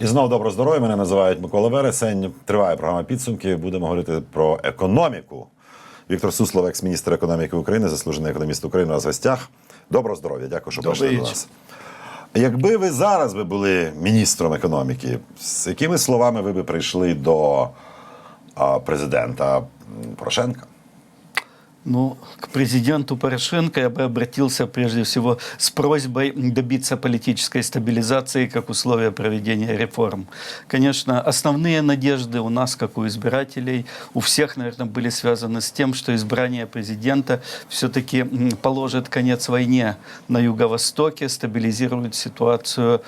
І знову добро здоров'я. Мене називають Микола Вересень. Триває програма підсумки. Будемо говорити про економіку. Віктор Суслов, екс-міністр економіки України, заслужений економіст України, у нас в гостях. Доброго здоров'я. Дякую, що прийшли до нас. Якби ви зараз би були міністром економіки, з якими словами ви би прийшли до президента Порошенка? Ну, к президенту Порошенко я бы обратился прежде всего с просьбой добиться политической стабилизации как условия проведения реформ. Конечно, основные надежды у нас, как у избирателей, у всех, наверное, были связаны с тем, что избрание президента все-таки положит конец войне на Юго-Востоке, стабилизирует ситуацию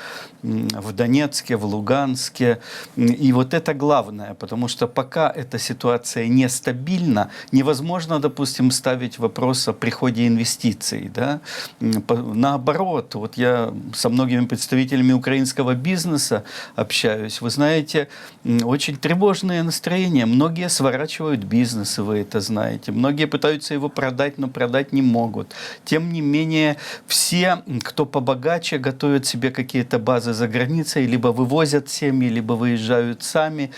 в Донецке, в Луганске. И вот это главное, потому что пока эта ситуация нестабильна, невозможно, допустим, ставить вопрос о приходе инвестиций. Да? Наоборот, вот я со многими представителями украинского бизнеса общаюсь. Вы знаете, очень тревожное настроение. Многие сворачивают бизнесы, вы это знаете. Многие пытаются его продать, но продать не могут. Тем не менее, все, кто побогаче, готовят себе какие-то базы за границей, либо вывозят семьи, либо выезжают сами.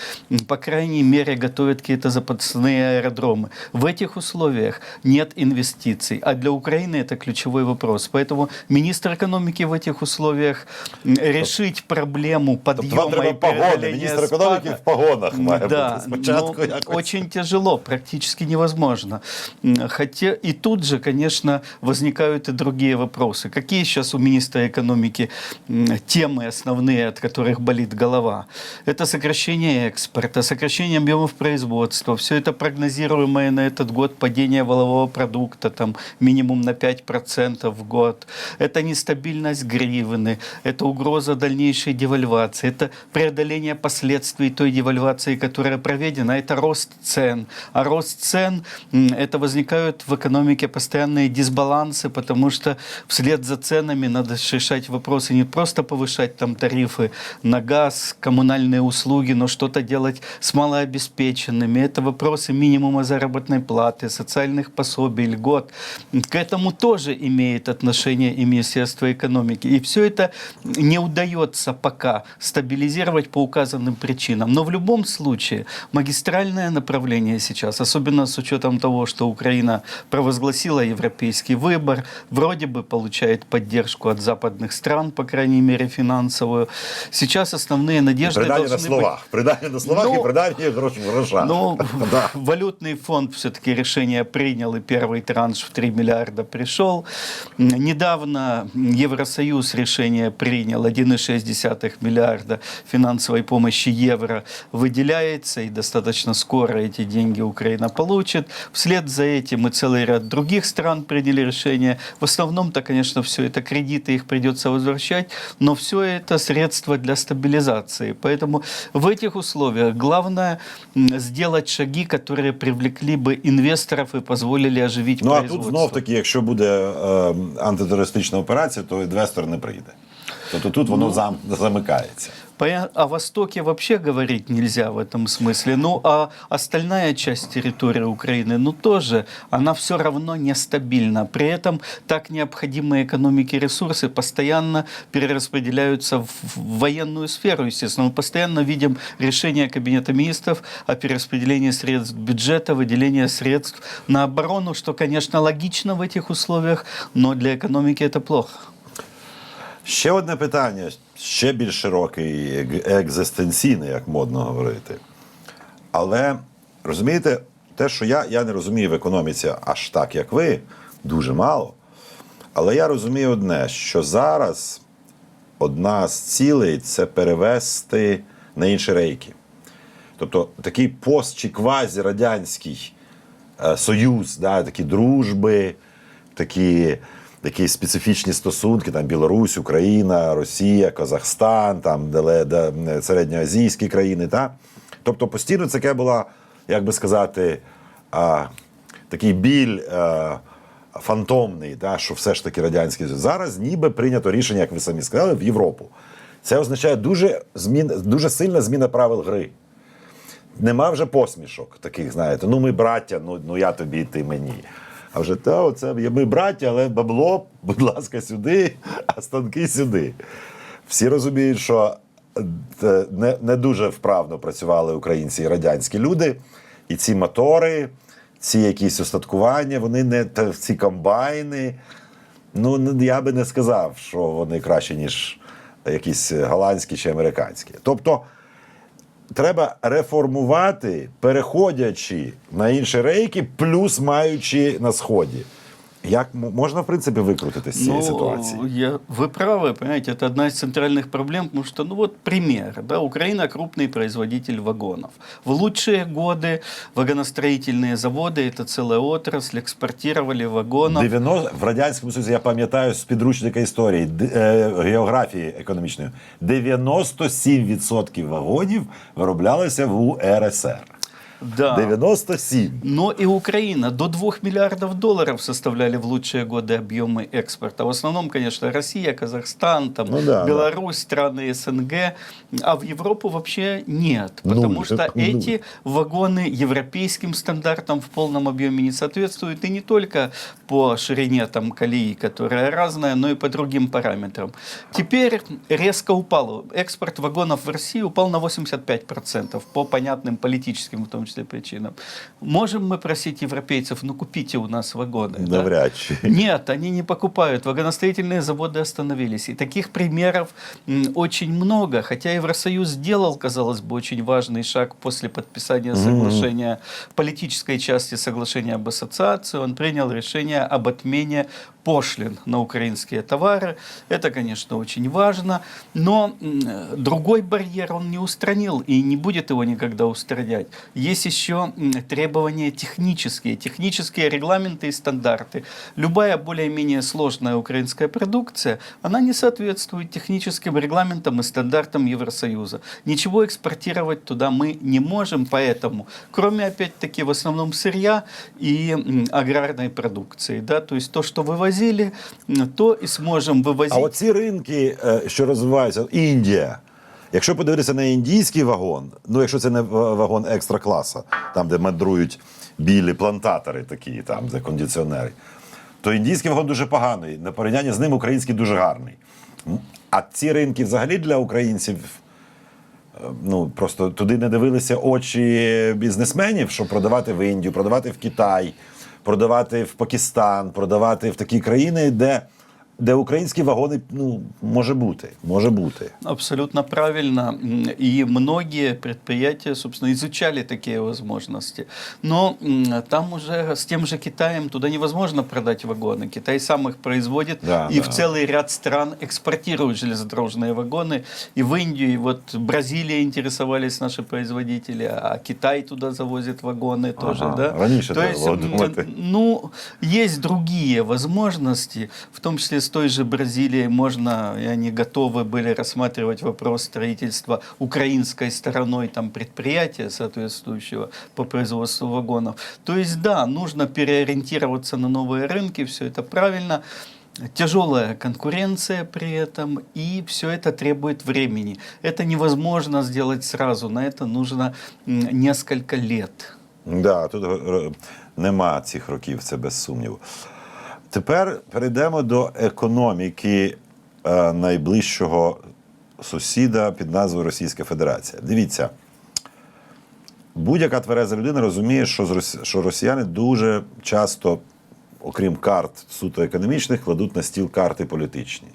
По крайней мере, готовят какие-то запасные аэродромы. В этих условиях нет инвестиций. А для Украины это ключевой вопрос. Поэтому министр экономики в этих условиях м, решить проблему Тобто вам подъема треба и погони. преодоления Міністр економіки спада. в погонах має Да, бути спочатку. но якось. очень тяжело, практически невозможно. М, Хотя и тут же, конечно, возникают и другие вопросы. Какие сейчас у министра экономики м, темы основные, от которых болит голова? Это сокращение экспорта, сокращение объемов производства, все это прогнозируемое на этот год падение валового продукта, там минимум на 5% в год. Это нестабильность гривны, это угроза дальнейшей девальвации, это преодоление последствий той девальвации, которая проведена, это рост цен. А рост цен это возникают в экономике постоянные дисбалансы, потому что вслед за ценами надо решать вопросы не просто повышать там тарифы на газ, коммунальные услуги, но что-то делать с малообеспеченными. Это вопросы минимума заработной платы, социальных пособий, льгот. К этому тоже имеет отношение и Министерство экономики. И все это не удается пока стабилизировать по указанным причинам. Но в любом случае магистральное направление сейчас, особенно с учетом того, что Украина провозгласила европейский выбор, вроде бы получает поддержку от западных стран, по крайней мере финансовую. Сейчас основные надежды Придання на должны быть словах. Придання на словах Ну, і придання грош в грошах. ну, Да. валютный фонд все-таки решение принял, и первый транш в 3 миллиарда пришел. Недавно Евросоюз решение принял, 1,6 миллиарда финансовой помощи евро выделяется, и достаточно скоро эти деньги Украина получит. Вслед за этим и целый ряд других стран приняли решение. В основном-то, конечно, все это кредиты, их придется возвращать, но все это средства для стабилизации. Поэтому в этих условиях главное сделать шаги, которые привлекли бы инвесторов и позволили оживить Ну а тут знов таки, якщо буде е, антитерористична операція, то інвестор не прийде. Тобто тут воно Ну, зам, замикається. По- О Востоке вообще говорить нельзя в этом смысле. Ну, а остальная часть территории Украины, ну, тоже, она все равно нестабильна. При этом так необходимые экономике ресурсы постоянно перераспределяются в военную сферу, естественно. Мы постоянно видим решение Кабинета министров о перераспределении средств бюджета, выделении средств на оборону, что, конечно, логично в этих условиях, но для экономики это плохо. Ще одне питання, ще більш широке і екзистенційне, як модно говорити. Але розумієте, те, що я, я не розумію в економіці аж так, як ви, дуже мало. Але я розумію одне, що зараз одна з цілей це перевести на інші рейки. Тобто такий пост чи квазі-радянський е, союз, да, такі дружби, такі, такі специфічні стосунки, там Білорусь, Україна, Росія, Казахстан, там е, середньоазійські країни. Та? Тобто постійно це була, як би сказати, а, такий біль. е, Фантомний, да, що все ж таки радянський Союз. Зараз ніби прийнято рішення, як ви самі сказали, в Європу. Це означає дуже, змін, дуже сильна зміна правил гри нема вже посмішок таких, знаєте. Ну, ми браття, ну, ну я тобі, ти мені. А вже та, оце ми браття, але бабло, будь ласка, сюди, а станки сюди. Всі розуміють, що е, не, не дуже вправно працювали українці і радянські люди. І ці мотори, ці якісь устаткування, вони не ці комбайни. Ну, я би не сказав, що вони краще, ніж якісь голландські чи американські. Тобто треба реформувати, переходячи на інші рейки, плюс маючи на сході. Як м- можна, в принципі, викрутитися з цієї ситуації? Ну, я, вы правы, понимаете, это одна из центральных проблем, потому что, ну вот пример, да, Украина крупный производитель вагонов. В лучшие годы вагоностроительные заводы, это целая отрасль, экспортировали вагонов. 90, в Радянському Союзі, я пам'ятаю з підручника історії, д- е, географії економічної, 97% вагонів вироблялося в УРСР. Да. 97. Но и Украина до 2 миллиардов долларов составляли в лучшие годы объемы экспорта. В основном, конечно, Россия, Казахстан, там, Ну да, Беларусь, страны СНГ. А в Европу вообще нет. Потому Нуль, что нуль. эти вагоны европейским стандартам в полном объеме не соответствуют. И не только по ширине там, колеи, которая разная, но и по другим параметрам. Теперь резко упал. Экспорт вагонов в России упал на 85% по понятным политическим, в том числе, причинам. Можем мы просить европейцев, ну купите у нас вагоны. да? Навряд чи. Нет, они не покупают. Вагоностроительные заводы остановились. И таких примеров очень много. Хотя Евросоюз сделал, казалось бы, очень важный шаг после подписания соглашения, политической части соглашения об ассоциации. Он принял решение об отмене пошлин на украинские товары. Это, конечно, очень важно. Но другой барьер он не устранил и не будет его никогда устранять. Есть еще требования технические, технические регламенты и стандарты. Любая более-менее сложная украинская продукция, она не соответствует техническим регламентам и стандартам Евросоюза. Ничего экспортировать туда мы не можем, поэтому, кроме, опять-таки, в основном сырья и аграрной продукции, да, то есть то, что вывозили, м, то и сможем вывозить. А оці ринки, е, що розвиваються, Індія. Якщо подивитися на індійський вагон, ну якщо це не вагон екстра класа, там де мандрують білі плантатори такі, там де кондиціонери, то індійський вагон дуже поганий. На порівнянні з ним український дуже гарний. А ці ринки взагалі для українців. е, Ну просто туди не дивилися очі бізнесменів, щоб продавати в Індію, продавати в Китай, продавати в Пакистан, продавати в такі країни, де, де українські вагони ну, може бути. Може бути. Абсолютно правильно. И многие предприятия, собственно, изучали такие возможности. Но там уже с тем же Китаем туда невозможно продать вагоны. Китай сам их производит Да, и да. в целый ряд стран экспортирует железнодорожные вагоны. И в Индию, и вот Бразилия интересовались наши производители, а Китай туда завозит вагоны тоже. Ага, Да? раньше То есть, ну, есть другие возможности, в том числе с той же Бразилией можно, и они готовы были рассматривать вопрос строительства украинской стороной там предприятия соответствующего по производству вагонов. То есть, да, нужно переориентироваться на новые рынки, все это правильно. Тяжелая конкуренция при этом, и все это требует времени. Это невозможно сделать сразу, на это нужно несколько лет. Да, тут е, нема цих років, це без сумніву. Тепер перейдемо до економіки е, найближчого сусіда під назвою Російська Федерація. Дивіться, будь-яка твереза людина розуміє, що, росіяни дуже часто, окрім карт суто економічних, кладуть на стіл карти політичні.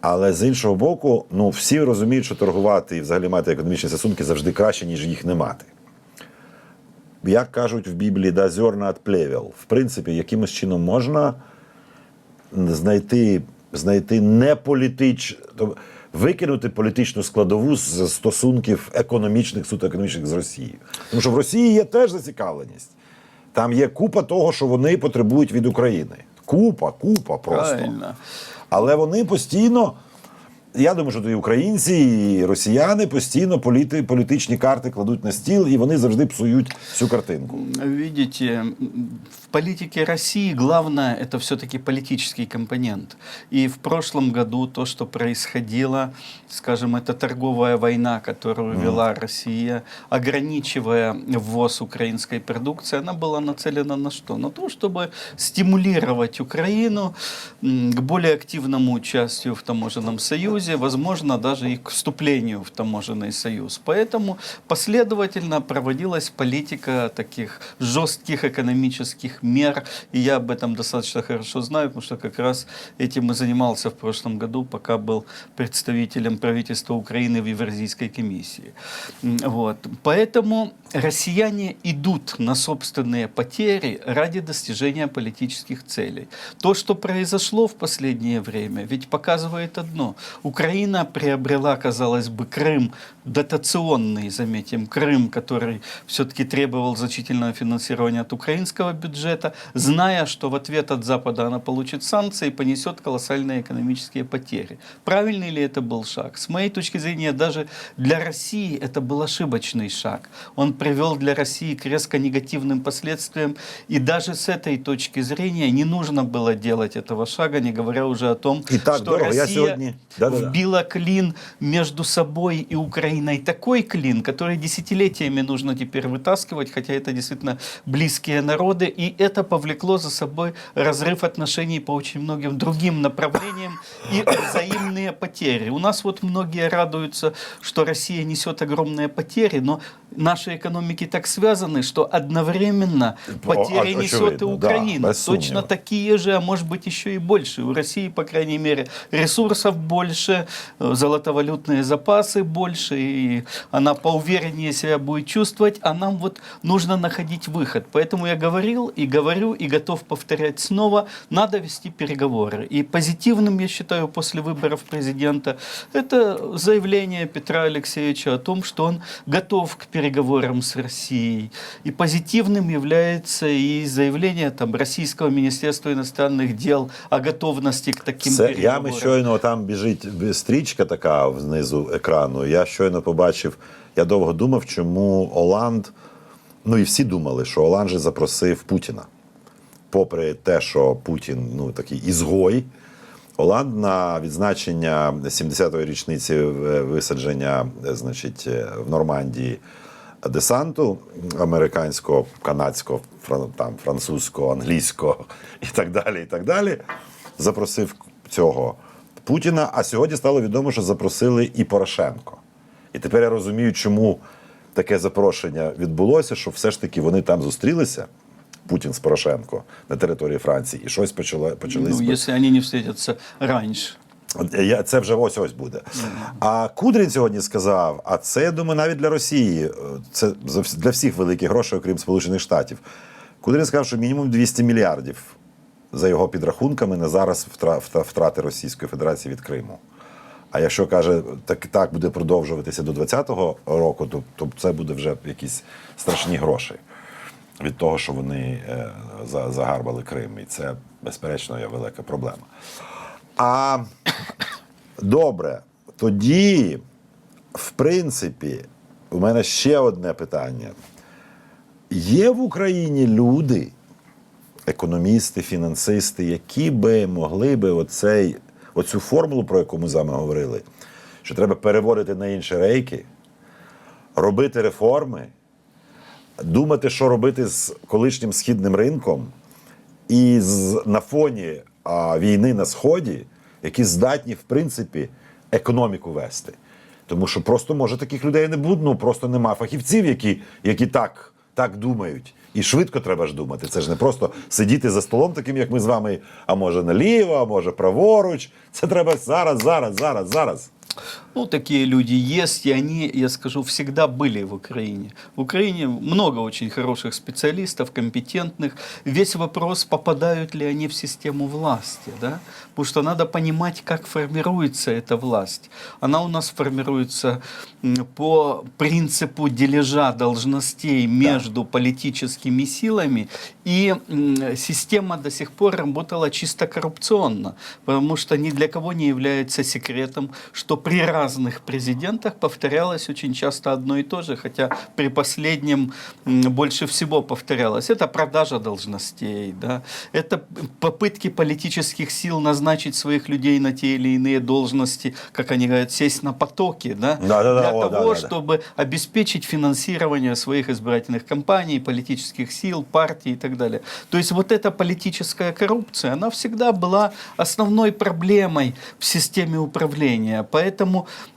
Але з іншого боку, ну всі розуміють, що торгувати і взагалі мати економічні стосунки завжди краще, ніж їх не мати. Як кажуть в Біблії, да зерна от плевел. В принципі, якимось чином можна знайти, знайти не політич, викинути політичну складову з стосунків економічних, суто економічних з Росією. Тому що в Росії є теж зацікавленість. Там є купа того, що вони потребують від України. Купа, купа просто. Правильно. Але вони постійно. Я думаю, що і українці, і росіяни постійно політи, політичні карти кладуть на стіл, і вони завжди псують всю картинку. Видите, м, в политике России главное это все-таки политический компонент. И в прошлом году то, что происходило, скажем, это торговая война, которую вела Россия, ограничивая ввоз украинской продукции, она была нацелена на что? На то, чтобы стимулировать Украину м, к более активному участию в таможенном союзе, Евросоюзе, возможно, даже и к вступлению в таможенный союз. Поэтому последовательно проводилась политика таких жестких экономических мер, и я об этом достаточно хорошо знаю, потому что как раз этим и занимался в прошлом году, пока был представителем правительства Украины в Евразийской комиссии. Вот. Поэтому россияне идут на собственные потери ради достижения политических целей. То, что произошло в последнее время, ведь показывает одно. Украина приобрела, казалось бы, Крым, дотационный, заметим, Крым, который все-таки требовал значительного финансирования от украинского бюджета, зная, что в ответ от Запада она получит санкции и понесет колоссальные экономические потери. Правильный ли это был шаг? С моей точки зрения, даже для России это был ошибочный шаг. Он привел для России к резко негативным последствиям, и даже с этой точки зрения не нужно было делать этого шага, не говоря уже о том, И так что дорого. Я Россия сегодня- Да-да-да. Вбила клин между собой и Украиной. Такой клин, который десятилетиями нужно теперь вытаскивать, хотя это действительно близкие народы, и это повлекло за собой разрыв отношений по очень многим другим направлениям и взаимные потери. У нас вот многие радуются, что Россия несет огромные потери, но наши экономики так связаны, что одновременно потери о- несет и очевидно, да, Украина. без Точно такие же, а может быть еще и больше. У России, по крайней мере, ресурсов больше, э, золотовалютные запасы больше, и она поувереннее себя будет чувствовать, а нам вот нужно находить выход. Поэтому я говорил и говорю, и готов повторять снова, надо вести переговоры. И позитивным, я считаю, после выборов президента, это заявление Петра Алексеевича о том, что он готов к переговорам с Россией. И позитивным является и заявление там, Российского Министерства иностранных дел о готовности к таким Це, я переговорам. ми щойно там біжить стрічка така внизу екрану. Я щойно побачив, я довго думав, чому Оланд, ну і всі думали, що Оланд же запросив Путіна. Попри те, що Путін ну, такий ізгой, Оланд на відзначення 70-ї річниці е, висадження е, значить, е, в Нормандії десанту американського, канадського, там, французького, англійського і так далі. і так далі, Запросив цього Путіна. А сьогодні стало відомо, що запросили і Порошенко. І тепер я розумію, чому таке запрошення відбулося, що все ж таки вони там зустрілися. Путін з Порошенко на території Франції, і щось почало почались. Ну, если они не встретятся раньше. От Я, це вже ось ось буде. А Кудрін сьогодні сказав: а це, я думаю, навіть для Росії, е, це для всіх великих грошей, окрім Сполучених Штатів. Кудрін сказав, що мінімум 200 мільярдів за його підрахунками на зараз втрати Російської Федерації від Криму. А якщо каже, так так буде продовжуватися до 2020 року, то, то це буде вже якісь страшні гроші від того, що вони е, за- загарбали Крим. І це, безперечно, є велика проблема. А добре, тоді, в принципі, у мене ще одне питання. Є в Україні люди, економісти, фінансисти, які би могли би оцей, оцю формулу, про яку ми з вами говорили, що треба переводити на інші рейки, робити реформи, думати, що робити з колишнім східним ринком, і з, на фоні а, війни на Сході, які здатні, в принципі, економіку вести. Тому що просто може таких людей не буде, ну просто нема фахівців, які, які так, так думають. І швидко треба ж думати. Це ж не просто сидіти за столом, таким, як ми з вами, а може наліво, а може праворуч. Це треба зараз, зараз, зараз, зараз. Ну, такие люди есть, и они, я скажу, всегда были в Украине. В Украине много очень хороших специалистов, компетентных. Весь вопрос, попадают ли они в систему власти, да? Потому что надо понимать, как формируется эта власть. Она у нас формируется по принципу дележа должностей между политическими силами, и система до сих пор работала чисто коррупционно, потому что ни для кого не является секретом, что при разных президентах повторялось очень часто одно и то же, хотя при последнем больше всего повторялось. Это продажа должностей, да? это попытки политических сил назначить своих людей на те или иные должности, как они говорят, сесть на потоки, да? Да-да-да, для о, того, да-да-да. чтобы обеспечить финансирование своих избирательных кампаний, политических сил, партий и так далее. То есть вот эта политическая коррупция, она всегда была основной проблемой в системе управления. Поэтому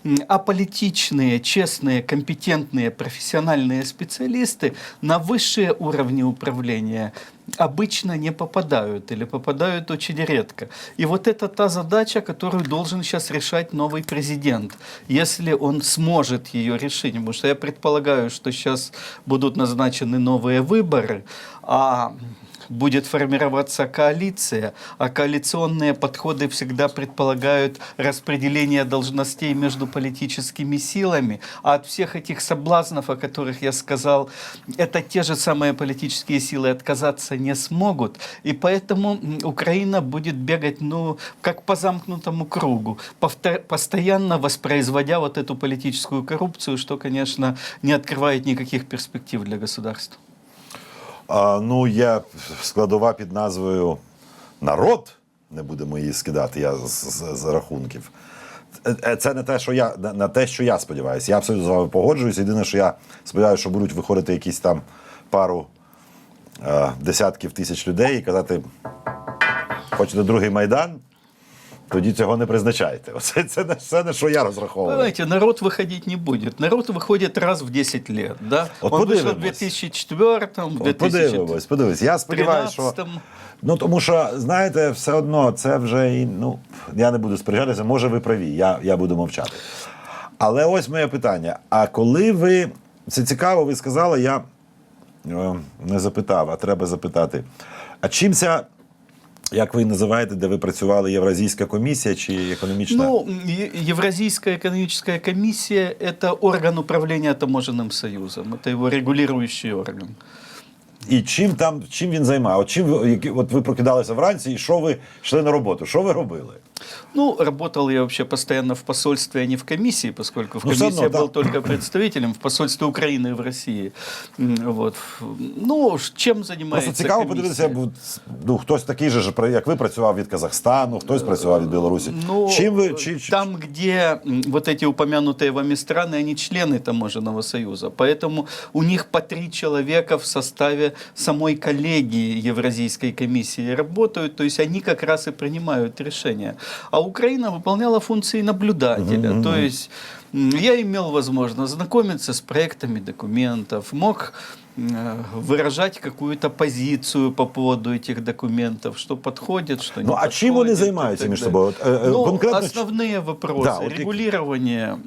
м, аполитичные, честные, компетентные, профессиональные специалисты на высшие уровни управления обычно не попадают или попадают очень редко. И вот это та задача, которую должен сейчас решать новый президент, если он сможет ее решить. Потому что я предполагаю, что сейчас будут назначены новые выборы, а будет формироваться коалиция, а коалиционные подходы всегда предполагают распределение должностей между политическими силами, а от всех этих соблазнов, о которых я сказал, это те же самые политические силы отказаться не смогут, и поэтому м, Украина будет бегать, ну, как по замкнутому кругу, повтор- постоянно воспроизводя вот эту политическую коррупцию, что, конечно, не открывает никаких перспектив для государства. А, ну, є складова під назвою народ. Не будемо її скидати, я з, з, з рахунків. Е, е, Це не те, що я на, на те, що я сподіваюся. Я абсолютно з вами погоджуюсь. Єдине, що я сподіваюся, що будуть виходити якісь там пару е, десятків тисяч людей і казати: хочете другий майдан, тоді цього не призначайте. Оце це не це не що я розраховую. Понимаете, народ выходить не будет. Народ выходит раз в 10 лет. Да? Вот Он вышел в подивимось. 2004 в От Подивимось, подивимось. Я сподіваюся, що. 2013 Ну тому що, знаєте, все одно це вже і ну я не буду сперечатися, може ви праві, я, я буду мовчати. Але ось моє питання: а коли ви це цікаво, ви сказали, я е, не запитав, а треба запитати. А чим ця, як ви її називаєте, де ви працювали, Євразійська комісія чи економічна? Ну, Е- Евразийская экономическая комиссия – это орган управления таможенным союзом. Это его регулирующий орган. І чим там, чим він займає? От чим ви, які- от ви прокидалися вранці, і що ви йшли на роботу? Що ви робили? Ну, работал я вообще постоянно в посольстве, а не в комиссии, поскольку в Ну, всё комиссии равно, я был да. только представителем в посольстве Украины в России. М, Вот. Ну, ш- чем занимается Просто цікаво комиссия? подивитися, бо, ну, хтось такий же, ж, як ви працював від Казахстану, хтось працював від Білорусі. Ну, Чим ви чи, чи- там, где м, вот эти упомянутые вами страны, они члены таможенного союза, поэтому у них по три человека в составе самой коллегии Евразийской комиссии работают, то есть они как раз и принимают решения. А Украина выполняла функции наблюдателя, то есть я имел возможность знакомиться с проектами документов, мог выражать какую-то позицию по поводу этих документов, что подходит, что не Ну а чим вони подходит и займаються так між далее. собою? От, е, е, Ну, конкретно основные вопросы. Да, вот регулирование,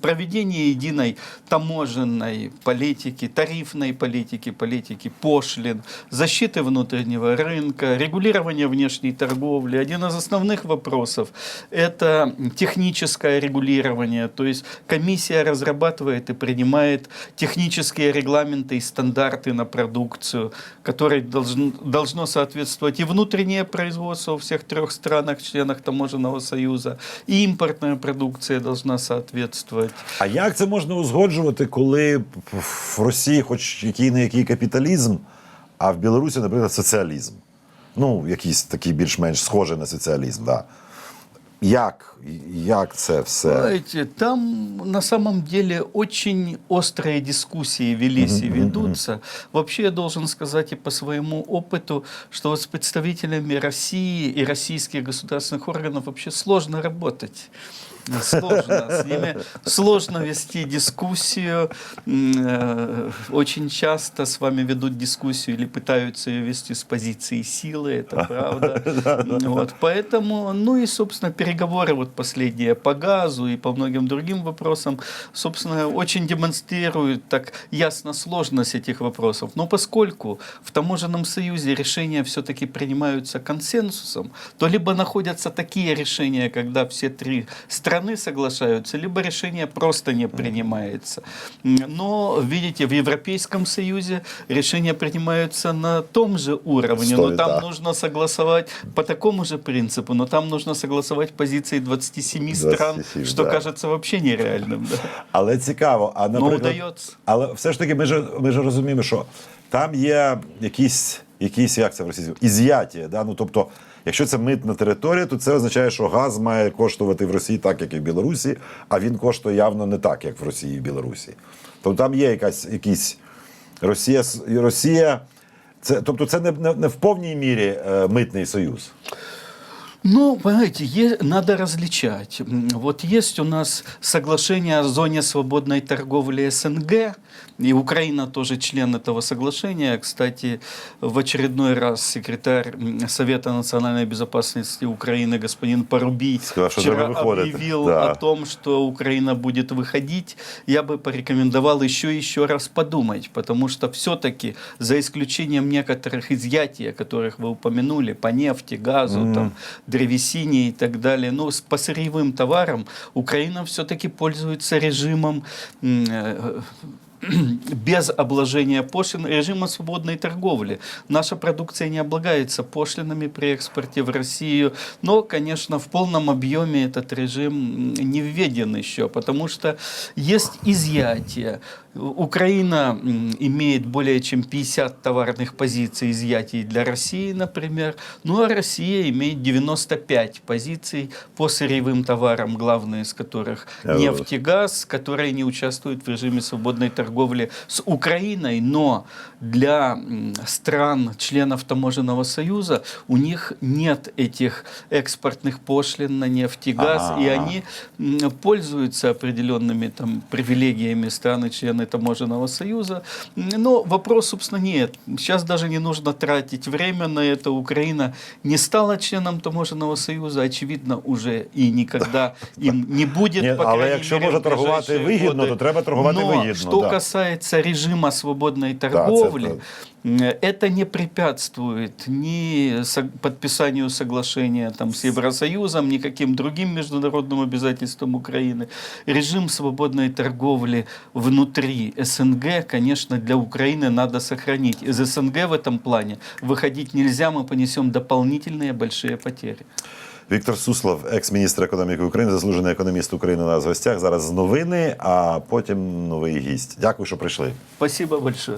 проведение единой таможенной политики, тарифной политики, политики пошлин, защиты внутреннего рынка, регулирование внешней торговли. Один из основных вопросов – это техническое регулирование. То есть комиссия разрабатывает и принимает технические регламенты и стандарты на продукцию, которые должны, должно соответствовать и внутреннее производство во всех трех странах, членах таможенного союза, и импортная продукция должна соответствовать. А як це можна узгоджувати, коли в Росії хоч який не який капіталізм, а в Білорусі, наприклад, соціалізм? Ну, якийсь такий більш-менш схожий на соціалізм, да. Як? Як це все? Знаете, там на самом деле очень острые дискуссии велись и ведутся. Вообще я должен сказать и по своему опыту, что вот с представителями России и российских государственных органов вообще сложно работать. Сложно. С ними сложно вести дискуссию. Э, Очень часто с вами ведут дискуссию или пытаются ее вести с позиции силы, это правда. Вот, поэтому, ну и, собственно, переговоры вот последние по газу и по многим другим вопросам, собственно, очень демонстрируют так ясно сложность этих вопросов. Но поскольку в таможенном союзе решения все-таки принимаются консенсусом, то либо находятся такие решения, когда все три страны стороны соглашаются, либо решение просто не принимается. М, Но, видите, в Европейском Союзе решения принимаются на том же уровне, но Стоит, там да. нужно согласовать по такому же принципу, но там нужно согласовать позиции 27 стран, 27, что да. кажется вообще нереальным. да. Але цікаво, а Но наприклад, удається. але все ж таки, ми ж ми ж розуміємо, що там є якісь, якісь як це в російському, із'яття. Да? Ну, тобто, Якщо це митна територія, то це означає, що газ має коштувати в Росії так, як і в Білорусі, а він коштує явно не так, як в Росії і Білорусі. Тобто там є якась якісь Росія, Росія. Це, тобто це не, не, не в повній мірі е, митний союз. Ну, понимаете, надо различать. Вот есть у нас соглашение о зоне свободной торговли СНГ, и Украина тоже член этого соглашения. Кстати, в очередной раз секретарь Совета национальной безопасности Украины господин Порубий Сказал, вчера объявил Да. о том, что Украина будет выходить. Я бы порекомендовал еще еще раз подумать, потому что все-таки за исключением некоторых изъятий, о которых вы упомянули, по нефти, газу, там, древесине и так далее, с, по сырьевым товарам Украина все-таки пользуется режимом э, без обложения пошлин режима свободной торговли. Наша продукция не облагается пошлинами при экспорте в Россию, но, конечно, в полном объеме этот режим не введен еще, потому что есть изъятие. Украина имеет более чем 50 товарных позиций изъятий для России, например, ну а Россия имеет 95 позиций по сырьевым товарам, главные из которых нефть и газ, которые не участвуют в режиме свободной торговли с Украиной, но для стран, членов Таможенного союза, у них нет этих экспортных пошлин на нефть и газ, Ага, и они пользуются определенными там привилегиями страны-члены Таможенного союза. М, Но вопрос, собственно, нет. Сейчас даже не нужно тратить время на это. Украина не стала членом Таможенного союза, очевидно, уже и никогда им не будет. Ні, по але крайней якщо мере, може в торгувати ближайшие вигідно, годы. то треба торгувати Но вигідно, Что да. касается режима свободной торговли, это- м, это не препятствует ни со- подписанию соглашения там, с Евросоюзом, ни каким другим международным обязательствам Украины. Режим свободной торговли внутри СНГ, конечно, для Украины надо сохранить. Из СНГ в этом плане выходить нельзя, мы понесем дополнительные большие потери. Віктор Суслов, екс-міністр економіки України, заслужений економіст України у нас в гостях. Зараз новини, а потім новий гість. Дякую, що прийшли. Спасибо большое.